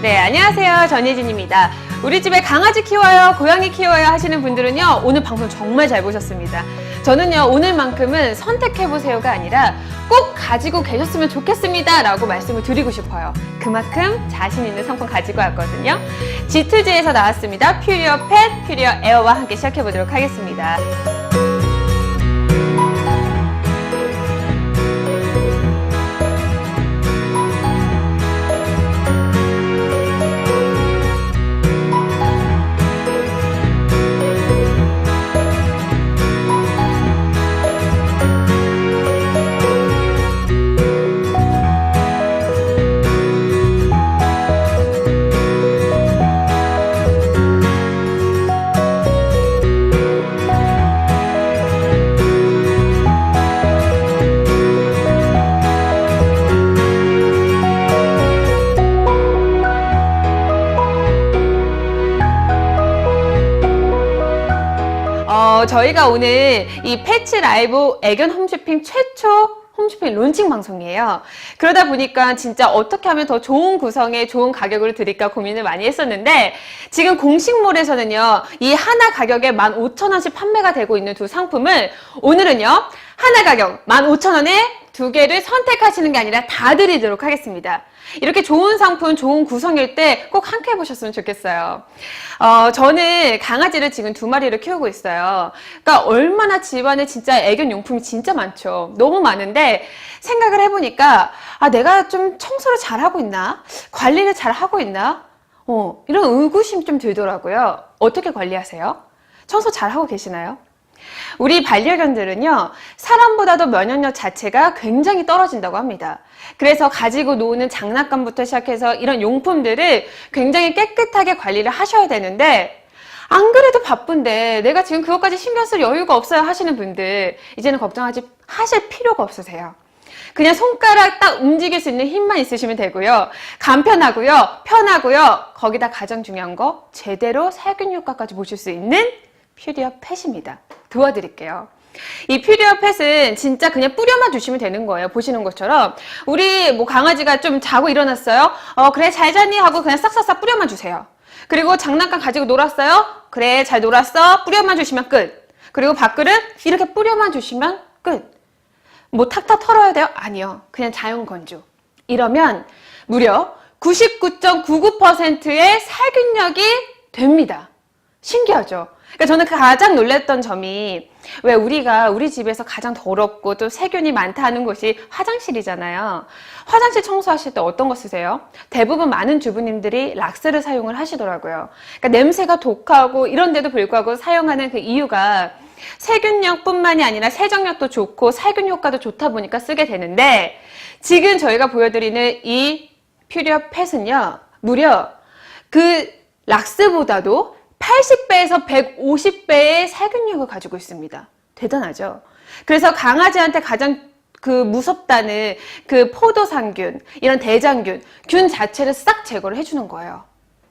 네, 안녕하세요. 전예진입니다. 우리 집에 강아지 키워요, 고양이 키워요 하시는 분들은요, 오늘 방송 정말 잘 보셨습니다. 저는요, 오늘만큼은 선택해보세요가 아니라 꼭 가지고 계셨으면 좋겠습니다. 라고 말씀을 드리고 싶어요. 그만큼 자신 있는 상품 가지고 왔거든요. G2G에서 나왔습니다. 퓨리어 펫, 퓨리어 에어와 함께 시작해보도록 하겠습니다. 어, 저희가 오늘 이 패치 라이브 애견 홈쇼핑 최초 홈쇼핑 론칭 방송이에요. 그러다 보니까 진짜 어떻게 하면 더 좋은 구성에 좋은 가격을 드릴까 고민을 많이 했었는데 지금 공식몰에서는요. 이 하나 가격에 15,000원씩 판매가 되고 있는 두 상품을 오늘은요. 하나 가격 15,000원에 두 개를 선택하시는 게 아니라 다 드리도록 하겠습니다. 이렇게 좋은 상품, 좋은 구성일 때 꼭 함께 해보셨으면 좋겠어요. 어, 저는 강아지를 지금 두 마리를 키우고 있어요. 그러니까 얼마나 집안에 진짜 애견 용품이 진짜 많죠. 너무 많은데 생각을 해보니까 아, 내가 좀 청소를 잘 하고 있나? 관리를 잘 하고 있나? 어, 이런 의구심 좀 들더라고요. 어떻게 관리하세요? 청소 잘 하고 계시나요? 우리 반려견들은요, 사람보다도 면역력 자체가 굉장히 떨어진다고 합니다. 그래서 가지고 노는 장난감부터 시작해서 이런 용품들을 굉장히 깨끗하게 관리를 하셔야 되는데, 안 그래도 바쁜데 내가 지금 그것까지 신경 쓸 여유가 없어요 하시는 분들, 이제는 걱정하지 하실 필요가 없으세요. 그냥 손가락 딱 움직일 수 있는 힘만 있으시면 되고요. 간편하고요. 편하고요. 거기다 가장 중요한 거 제대로 살균 효과까지 보실 수 있는 퓨리어 펫입니다. 도와드릴게요. 이 퓨리어 펫은 진짜 그냥 뿌려만 주시면 되는 거예요. 보시는 것처럼. 우리 뭐 강아지가 좀 자고 일어났어요. 어, 그래, 잘 잤니? 하고 그냥 싹싹싹 뿌려만 주세요. 그리고 장난감 가지고 놀았어요. 그래, 잘 놀았어. 뿌려만 주시면 끝. 그리고 밥그릇 이렇게 뿌려만 주시면 끝. 뭐 탁탁 털어야 돼요? 아니요. 그냥 자연 건조. 이러면 무려 99.99%의 살균력이 됩니다. 신기하죠? 그러니까 저는 가장 놀랐던 점이 왜 우리가 우리 집에서 가장 더럽고 또 세균이 많다 하는 곳이 화장실이잖아요. 화장실 청소하실 때 어떤 거 쓰세요? 대부분 많은 주부님들이 락스를 사용을 하시더라고요. 그러니까 냄새가 독하고 이런데도 불구하고 사용하는 그 이유가 세균력뿐만이 아니라 세정력도 좋고 살균 효과도 좋다 보니까 쓰게 되는데 지금 저희가 보여드리는 이 퓨리어 펫은요 무려 그 락스보다도 80배에서 150배의 살균력을 가지고 있습니다. 대단하죠? 그래서 강아지한테 가장 그 무섭다는 그 포도상균, 이런 대장균, 균 자체를 싹 제거를 해주는 거예요.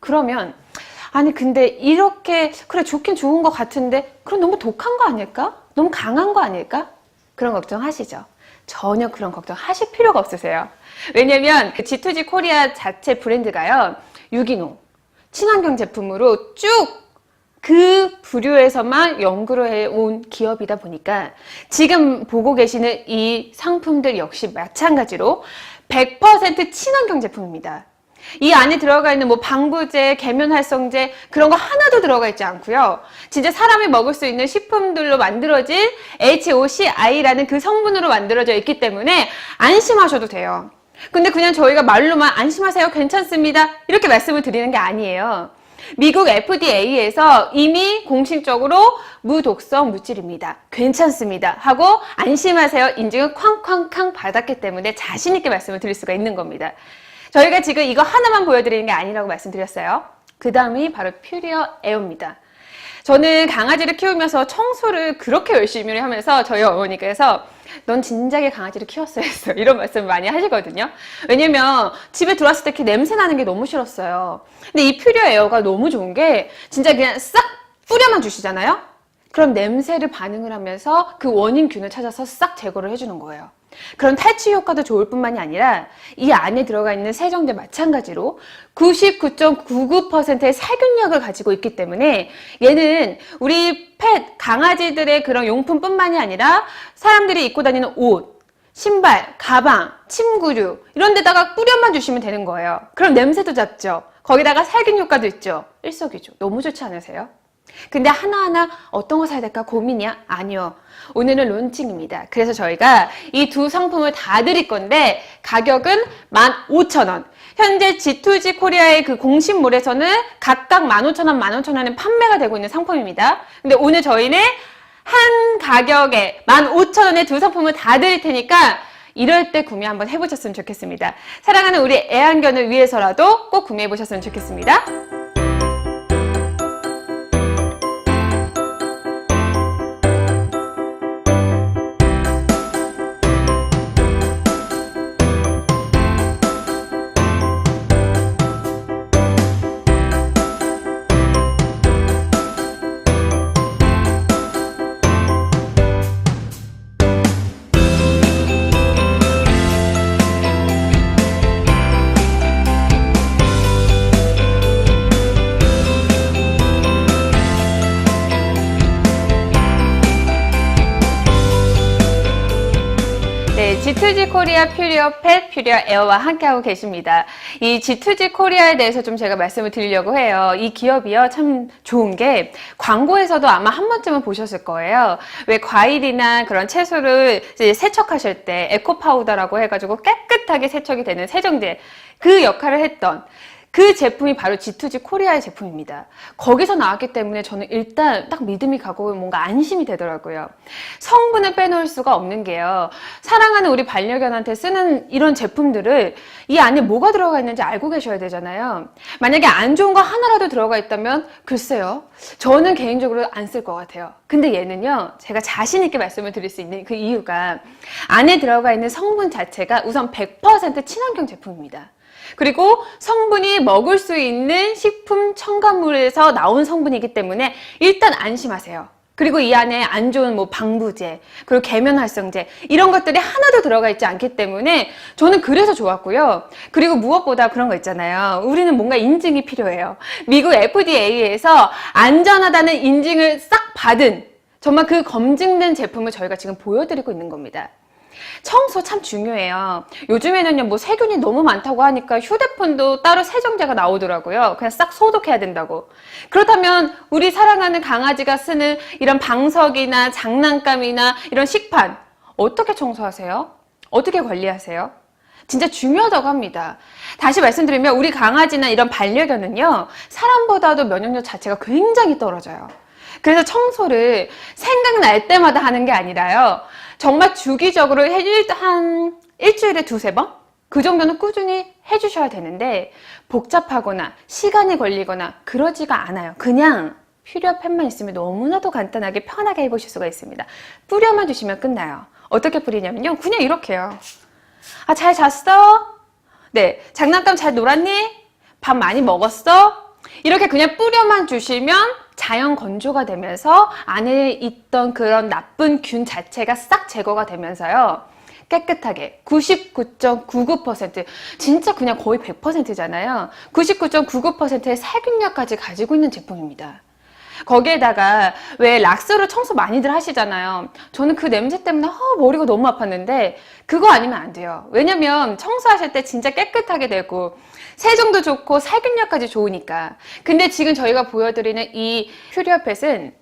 그러면, 아니, 근데 이렇게, 그래, 좋긴 좋은 것 같은데, 그럼 너무 독한 거 아닐까? 너무 강한 거 아닐까? 그런 걱정 하시죠? 전혀 그런 걱정 하실 필요가 없으세요. 왜냐면, 그 G2G 코리아 자체 브랜드가요, 유기농, 친환경 제품으로 쭉 그 부류에서만 연구를 해온 기업이다 보니까 지금 보고 계시는 이 상품들 역시 마찬가지로 100% 친환경 제품입니다. 이 안에 들어가 있는 뭐 방부제, 계면활성제 그런 거 하나도 들어가 있지 않고요. 진짜 사람이 먹을 수 있는 식품들로 만들어진 HOCI라는 그 성분으로 만들어져 있기 때문에 안심하셔도 돼요. 근데 그냥 저희가 말로만 안심하세요. 괜찮습니다. 이렇게 말씀을 드리는 게 아니에요. 미국 FDA에서 이미 공식적으로 무독성 물질입니다. 괜찮습니다. 하고 안심하세요. 인증을 쾅쾅쾅 받았기 때문에 자신있게 말씀을 드릴 수가 있는 겁니다. 저희가 지금 이거 하나만 보여드리는 게 아니라고 말씀드렸어요. 그 다음이 바로 퓨리어 에어입니다. 저는 강아지를 키우면서 청소를 그렇게 열심히 하면서 저희 어머니께서 넌 진작에 강아지를 키웠어야 했어. 이런 말씀 많이 하시거든요. 왜냐면 집에 들어왔을 때 이렇게 냄새 나는 게 너무 싫었어요. 근데 이 퓨리어 에어가 너무 좋은 게 진짜 그냥 싹 뿌려만 주시잖아요. 그럼 냄새를 반응을 하면서 그 원인균을 찾아서 싹 제거를 해주는 거예요. 그런 탈취 효과도 좋을 뿐만이 아니라 이 안에 들어가 있는 세정제 마찬가지로 99.99%의 살균력을 가지고 있기 때문에 얘는 우리 펫 강아지들의 그런 용품뿐만이 아니라 사람들이 입고 다니는 옷, 신발, 가방, 침구류 이런 데다가 뿌려만 주시면 되는 거예요. 그럼 냄새도 잡죠. 거기다가 살균 효과도 있죠. 일석이조. 너무 좋지 않으세요? 근데 하나하나 어떤 거 사야 될까 고민이야? 아니요. 오늘은 론칭입니다. 그래서 저희가 이 두 상품을 다 드릴 건데 가격은 15,000원. 현재 G2G 코리아의 그 공식몰에서는 각각 15,000원, 15,000원에 판매가 되고 있는 상품입니다. 근데 오늘 저희는 한 가격에 15,000원에 두 상품을 다 드릴 테니까 이럴 때 구매 한번 해보셨으면 좋겠습니다. 사랑하는 우리 애완견을 위해서라도 꼭 구매해 보셨으면 좋겠습니다. G2G 코리아 퓨리어 펫, 퓨리어 에어와 함께하고 계십니다. 이 G2G 코리아에 대해서 좀 제가 말씀을 드리려고 해요. 이 기업이요, 참 좋은 게 광고에서도 아마 한 번쯤은 보셨을 거예요. 왜 과일이나 그런 채소를 세척하실 때 에코 파우더라고 해가지고 깨끗하게 세척이 되는 세정제 그 역할을 했던 그 제품이 바로 G2G 코리아의 제품입니다. 거기서 나왔기 때문에 저는 일단 딱 믿음이 가고 뭔가 안심이 되더라고요. 성분을 빼놓을 수가 없는 게요. 사랑하는 우리 반려견한테 쓰는 이런 제품들을 이 안에 뭐가 들어가 있는지 알고 계셔야 되잖아요. 만약에 안 좋은 거 하나라도 들어가 있다면 글쎄요. 저는 개인적으로 안 쓸 것 같아요. 근데 얘는요. 제가 자신 있게 말씀을 드릴 수 있는 그 이유가 안에 들어가 있는 성분 자체가 우선 100% 친환경 제품입니다. 그리고 성분이 먹을 수 있는 식품 첨가물에서 나온 성분이기 때문에 일단 안심하세요. 그리고 이 안에 안 좋은 뭐 방부제, 그리고 계면활성제 이런 것들이 하나도 들어가 있지 않기 때문에 저는 그래서 좋았고요. 그리고 무엇보다 그런 거 있잖아요. 우리는 뭔가 인증이 필요해요. 미국 FDA에서 안전하다는 인증을 싹 받은 정말 그 검증된 제품을 저희가 지금 보여드리고 있는 겁니다. 청소 참 중요해요. 요즘에는요, 뭐 세균이 너무 많다고 하니까 휴대폰도 따로 세정제가 나오더라고요. 그냥 싹 소독해야 된다고. 그렇다면 우리 사랑하는 강아지가 쓰는 이런 방석이나 장난감이나 이런 식판, 어떻게 청소하세요? 어떻게 관리하세요? 진짜 중요하다고 합니다. 다시 말씀드리면 우리 강아지나 이런 반려견은요, 사람보다도 면역력 자체가 굉장히 떨어져요. 그래서 청소를 생각날 때마다 하는 게 아니라요. 정말 주기적으로 일- 한 일주일에 두세 번? 그 정도는 꾸준히 해주셔야 되는데 복잡하거나 시간이 걸리거나 그러지가 않아요. 그냥 퓨리어 펜만 있으면 너무나도 간단하게 편하게 해보실 수가 있습니다. 뿌려만 주시면 끝나요. 어떻게 뿌리냐면요. 그냥 이렇게요. 아, 잘 잤어? 네. 장난감 잘 놀았니? 밥 많이 먹었어? 이렇게 그냥 뿌려만 주시면 자연 건조가 되면서 안에 있던 그런 나쁜 균 자체가 싹 제거가 되면서요. 깨끗하게 99.99% 진짜 그냥 거의 100%잖아요. 99.99%의 살균력까지 가지고 있는 제품입니다. 거기에다가 왜 락스로 청소 많이들 하시잖아요. 저는 그 냄새 때문에 어, 머리가 너무 아팠는데 그거 아니면 안 돼요. 왜냐면 청소하실 때 진짜 깨끗하게 되고 세정도 좋고 살균력까지 좋으니까. 근데 지금 저희가 보여드리는 이 퓨리어 펫은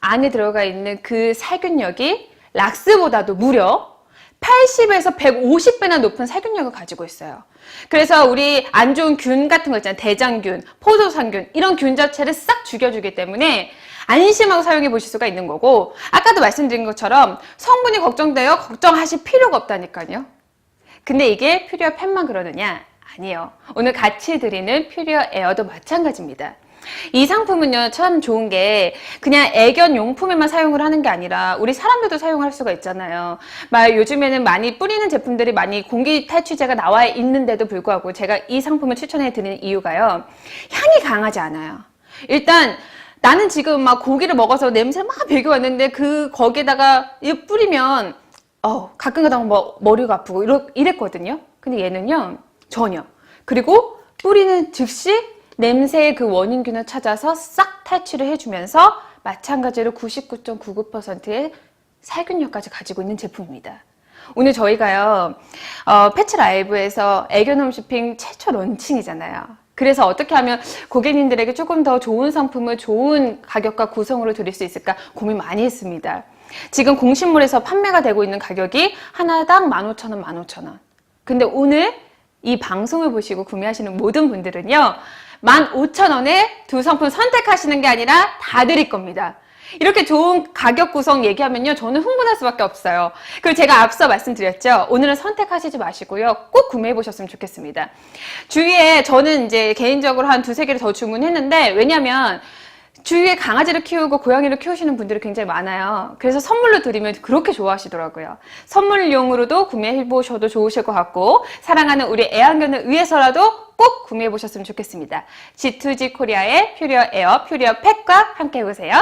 안에 들어가 있는 그 살균력이 락스보다도 무려 80에서 150배나 높은 살균력을 가지고 있어요. 그래서 우리 안 좋은 균 같은 거 있잖아요. 대장균, 포도상균 이런 균 자체를 싹 죽여주기 때문에 안심하고 사용해 보실 수가 있는 거고 아까도 말씀드린 것처럼 성분이 걱정돼요. 걱정하실 필요가 없다니까요. 근데 이게 퓨리어 펜만 그러느냐? 아니에요. 오늘 같이 드리는 퓨리어 에어도 마찬가지입니다. 이 상품은요, 참 좋은 게 그냥 애견 용품에만 사용을 하는 게 아니라 우리 사람들도 사용할 수가 있잖아요. 막 요즘에는 많이 뿌리는 제품들이 많이 공기 탈취제가 나와 있는데도 불구하고 제가 이 상품을 추천해 드리는 이유가요. 향이 강하지 않아요. 일단 나는 지금 막 고기를 먹어서 냄새 막 배겨 왔는데 그 거기에다가 이 뿌리면 어, 가끔가다 뭐 머리가 아프고 이랬거든요. 근데 얘는요, 전혀. 그리고 뿌리는 즉시 냄새의 그 원인균을 찾아서 싹 탈취를 해주면서 마찬가지로 99.99%의 살균력까지 가지고 있는 제품입니다. 오늘 저희가요, 어, 패치 라이브에서 애견홈 쇼핑 최초 런칭이잖아요. 그래서 어떻게 하면 고객님들에게 조금 더 좋은 상품을 좋은 가격과 구성으로 드릴 수 있을까 고민 많이 했습니다. 지금 공식몰에서 판매가 되고 있는 가격이 하나당 15,000원, 15,000원. 근데 오늘 이 방송을 보시고 구매하시는 모든 분들은요, 15,000원에 두 상품 선택하시는 게 아니라 다 드릴 겁니다. 이렇게 좋은 가격 구성 얘기하면요, 저는 흥분할 수밖에 없어요. 그리고 제가 앞서 말씀드렸죠. 오늘은 선택하시지 마시고요. 꼭 구매해 보셨으면 좋겠습니다. 주위에 저는 이제 개인적으로 한 두세 개를 더 주문했는데, 왜냐면 주위에 강아지를 키우고 고양이를 키우시는 분들이 굉장히 많아요. 그래서 선물로 드리면 그렇게 좋아하시더라고요. 선물용으로도 구매해 보셔도 좋으실 것 같고, 사랑하는 우리 애완견을 위해서라도 꼭 구매해 보셨으면 좋겠습니다. G2G 코리아의 퓨리어 에어 퓨리어 팩과 함께 해보세요.